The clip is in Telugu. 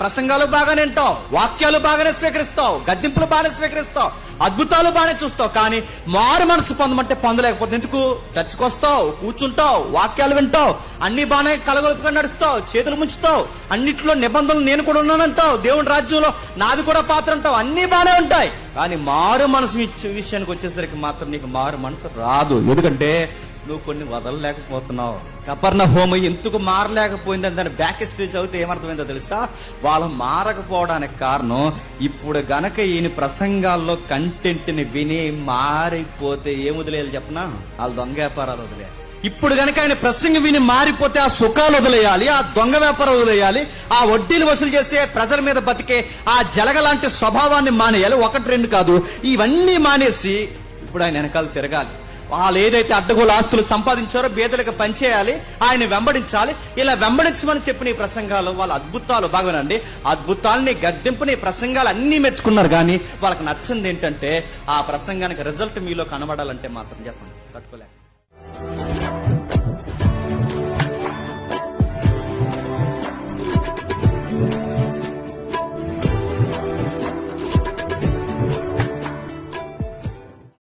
ప్రసంగాలు బాగానే వింటావు వాక్యాలు బాగానే స్వీకరిస్తావు గద్దింపులు బాగానే స్వీకరిస్తావు అద్భుతాలు బాగానే చూస్తావు కానీ మారు మనసు పొందమంటే పొందలేకపోతే ఎందుకు? చర్చకు వస్తావు కూర్చుంటావు వాక్యాలు వింటావు అన్ని బాగానే కలగొలుపుగా నడుస్తావు చేతులు ముంచుతావు అన్నిట్లో నిబంధనలు నేను కూడా ఉన్నానంటావు దేవుని రాజ్యంలో నాది కూడా పాత్ర అంటావు అన్ని బాగానే ఉంటాయి. కానీ మారు మనసు విషయానికి వచ్చేసరికి మాత్రం నీకు మారు మనసు రాదు. ఎందుకంటే నువ్వు కొన్ని వదలలేకపోతున్నావు. కపర్ణ హోమ ఎందుకు మారలేకపోయిందని దాని బ్యాక్ హిస్టరీ చదివితే ఏమర్థమైందో తెలుసా? వాళ్ళు మారకపోవడానికి కారణం ఇప్పుడు గనక ఈయన ప్రసంగాల్లో కంటెంట్ని విని మారిపోతే ఏం వదిలేయాలి చెప్పనా? వాళ్ళు దొంగ వ్యాపారాలు వదిలేయాలి ఇప్పుడు గనక ఆయన ప్రసంగం విని మారిపోతే ఆ సుఖాలు వదిలేయాలి ఆ దొంగ వ్యాపారం వదిలేయాలి ఆ వడ్డీలు వసూలు చేసే ప్రజల మీద బతికే ఆ జలగలాంటి స్వభావాన్ని మానేయాలి. ఒకటి రెండు కాదు ఇవన్నీ మానేసి ఇప్పుడు ఆయన వెనకాల తిరగాలి. వాళ్ళు ఏదైతే అడ్డగోలు ఆస్తులు సంపాదించారో బేదలకు పనిచేయాలి ఆయన వెంబడించాలి. ఇలా వెంబడించమని చెప్పిన ఈ ప్రసంగాలు వాళ్ళ అద్భుతాలు బాగానండి. అద్భుతాలని గడ్డింపుని ప్రసంగాలు అన్నీ మెచ్చుకున్నారు కానీ వాళ్ళకి నచ్చింది ఏంటంటే ఆ ప్రసంగానికి రిజల్ట్ మీలో కనబడాలంటే మాత్రం చెప్పండి. తట్టుకోలేక.